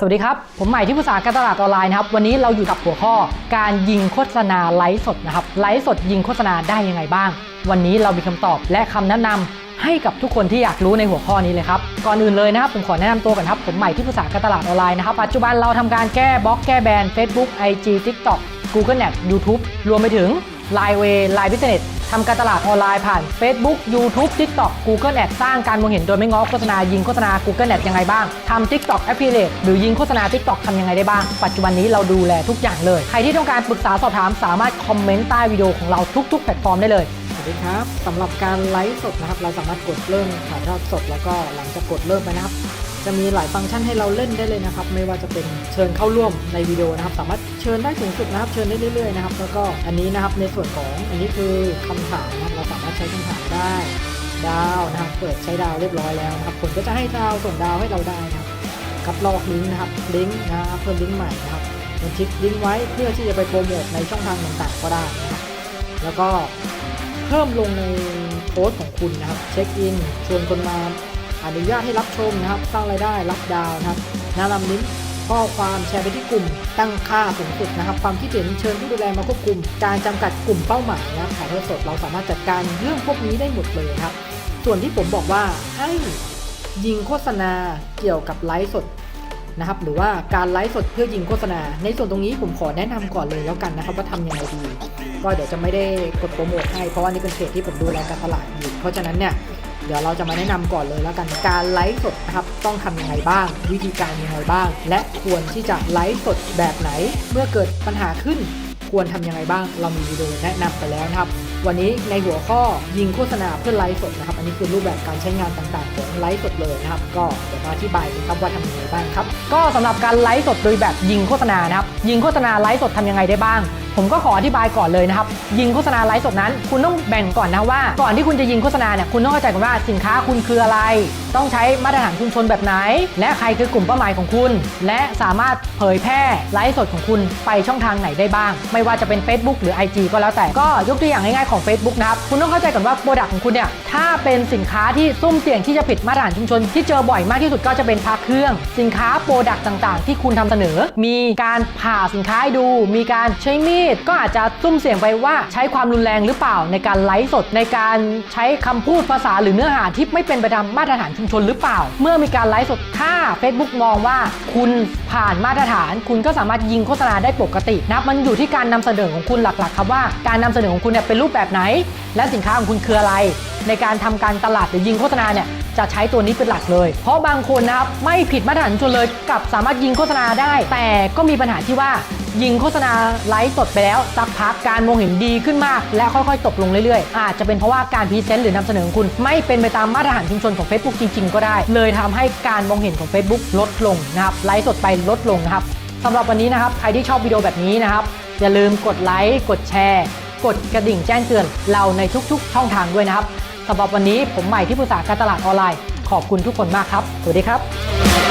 สวัสดีครับ ผมใหม่ที่ปรึกษาการตลาดออนไลน์นะครับ วันนี้เราอยู่กับหัวข้อ การยิงโฆษณาไลฟ์สดนะครับ ไลฟ์สดยิงโฆษณาได้ยังไงบ้าง วันนี้เรามีคำตอบและคำแนะนำให้กับทุกคนที่อยากรู้ในหัวข้อนี้เลยครับ ก่อนอื่นเลยนะครับ ผมขอแนะนำตัวก่อนครับ ผมใหม่ที่ปรึกษาการตลาดออนไลน์นะครับ ปัจจุบันเราทำการแก้บล็อกแก้แบน Facebook IG TikTok Google Ads YouTube รวมไปถึง Line Way Line Business ทำการตลาดออนไลน์ผ่าน Facebook YouTube TikTok Google Ads สร้างการมองเห็นโดยไม่ง้อโฆษณายิงโฆษณา Google Ads ยังไงบ้างทำ TikTok Affiliate หรือยิงโฆษณา TikTok ทำยังไงได้บ้าง ปัจจุบันนี้เราดูแลทุกอย่างเลย ใครที่ต้องการปรึกษาสอบถามสามารถคอมเมนต์ใต้วิดีโอของเราทุก ๆ แพลตฟอร์มได้เลยสวัสดีครับสำหรับการไลฟ์สดนะครับ เราสามารถกดเริ่มถ่ายทอดสดแล้วก็หลังจากกดเริ่มไปนะครับ จะมีหลายฟังก์ชันให้เราเล่นได้เลยนะครับ ไม่ว่าจะเป็นเชิญเข้าร่วมในวิดีโอนะครับ สามารถเชิญได้สูงสุดนะครับ เชิญได้เรื่อยๆนะครับ แล้วก็อันนี้นะครับในส่วนของอันนี้คือคำถามนะครับ เราสามารถใช้คำถามได้ดาวนะครับ เปิดใช้ดาวเรียบร้อยแล้วนะครับ ผลก็จะให้ดาวส่งดาวให้เราได้นะครับกับลอกลิงก์นะครับ ลิงก์นะครับเพิ่มลิงก์ใหม่นะครับบันทึกลิงก์ไว้เพื่อที่จะไปโปรโมทในช่องทางต่างๆก็ได้นะครับ แล้วก็เพิ่มลงในโพสต์ของคุณนะครับ เช็คอิน ชวนคนมา อนุญาตให้รับชมนะครับ สร้างรายได้รับดาวนะครับแนะนำลิงก์ข้อความแชร์ไปที่กลุ่มตั้งค่าสูงสุดนะครับ ความคิดเห็นเชิญผู้ดูแลมาควบคุม การจำกัดกลุ่มเป้าหมายนะครับถ่ายทอดสดเราสามารถจัดการเรื่องพวกนี้ได้หมดเลยครับ ส่วนที่ผมบอกว่าให้ยิงโฆษณาเกี่ยวกับไลฟ์สดนะครับหรือว่าการไลฟ์สดเพื่อยิงโฆษณา ในส่วนตรงนี้ผมขอแนะนำก่อนเลยแล้วกันนะครับว่าทำยังไงดี ก็เดี๋ยวจะไม่ได้กดโปรโมทให้เพราะว่านี่เป็นเพจที่ผมดูแลการตลาดอยู่เพราะฉะนั้นเนี่ย เดี๋ยวเราจะมาแนะนำก่อนเลยแล้วกันการไลฟ์สดนะครับต้องทำยังไงบ้าง วิธีการยังไงบ้าง และควรที่จะไลฟ์สดแบบไหน เมื่อเกิดปัญหาขึ้นควรทำยังไงบ้าง เรามีวิดีโอแนะนำไปแล้วนะครับวันนี้ในหัวข้อยิงโฆษณาเพื่อไลฟ์สดนะครับ อันนี้คือรูปแบบการใช้งานต่างๆ ของไลฟ์สดเลยนะครับ ก็เดี๋ยวมาอธิบายกันครับว่าทำยังไงบ้างครับ ก็สำหรับการไลฟ์สดโดยแบบยิงโฆษณานะครับ ยิงโฆษณาไลฟ์สดทำยังไงได้บ้าง ผมก็ขออธิบายก่อนเลยนะครับ ยิงโฆษณาไลฟ์สดนั้น คุณต้องแบ่งก่อนนะว่า ก่อนที่คุณจะยิงโฆษณาเนี่ยคุณต้องเข้าใจก่อนว่าสินค้าคุณคืออะไร ต้องใช้มาตรฐานชุมชนแบบไหน และใครคือกลุ่มเป้าหมายของคุณ และสามารถเผยแพร่ไลฟ์สดของคุณไปช่องทางไหนได้บ้าง ไม่ว่าจะเป็น Facebook หรือ IG ก็แล้วแต่ก็ยกตัวอย่างง่ายของ Facebook นะครับ คุณต้องเข้าใจก่อนว่าโปรดักต์ของคุณเนี่ย ถ้าเป็นสินค้าที่ซุ่มเสี่ยงที่จะผิดมาตรฐานชุมชน ที่เจอบ่อยมากที่สุดก็จะเป็นพาเครื่อง สินค้าโปรดักต์ต่างๆ ที่คุณทำเสนอ มีการผ่าสินค้าให้ดู มีการใช้มีด ก็อาจจะซุ่มเสี่ยงไปว่าใช้ความรุนแรงหรือเปล่าในการไลฟ์สด ในการใช้คำพูดภาษาหรือเนื้อหาที่ไม่เป็นไปตามมาตรฐานชุมชนหรือเปล่า เมื่อมีการไลฟ์สดถ้า Facebook มองว่าคุณผ่านมาตรฐาน คุณก็สามารถยิงโฆษณาได้ปกตินับมันอยู่ที่การนำเสนอของคุณหลักๆ ครับว่าการนำเสนอของคุณเนี่ยเป็นรูปแบบไหน และสินค้าของคุณคืออะไร ในการทำการตลาดหรือยิงโฆษณาเนี่ยจะใช้ตัวนี้เป็นหลักเลย เพราะบางคนนะครับไม่ผิดมาตรฐานชนเลยกับสามารถยิงโฆษณาได้ แต่ก็มีปัญหาที่ว่ายิงโฆษณาไลฟ์สดไปแล้วสักพักการมองเห็นดีขึ้นมาก และค่อยๆ ตกลงเรื่อยๆ อาจจะเป็นเพราะว่าการพรีเซนต์หรือนำเสนอของคุณ ไม่เป็นไปตามมาตรฐานชุมชนของ Facebook จริง ๆ ก็ได้ เลยทำให้การมองเห็นของ Facebook ลดลงนะครับไลฟ์สดไปลดลงนะครับสำหรับวันนี้นะครับใครที่ชอบวิดีโอแบบนี้นะครับอย่าลืมกดไลค์กดแชร์ กดกระดิ่งแจ้งเตือนเราในทุกๆ ช่องทางด้วยนะครับสำหรับวันนี้ผมใหม่ที่ปรึกษาการตลาดออนไลน์ ขอบคุณทุกคนมากครับ สวัสดีครับ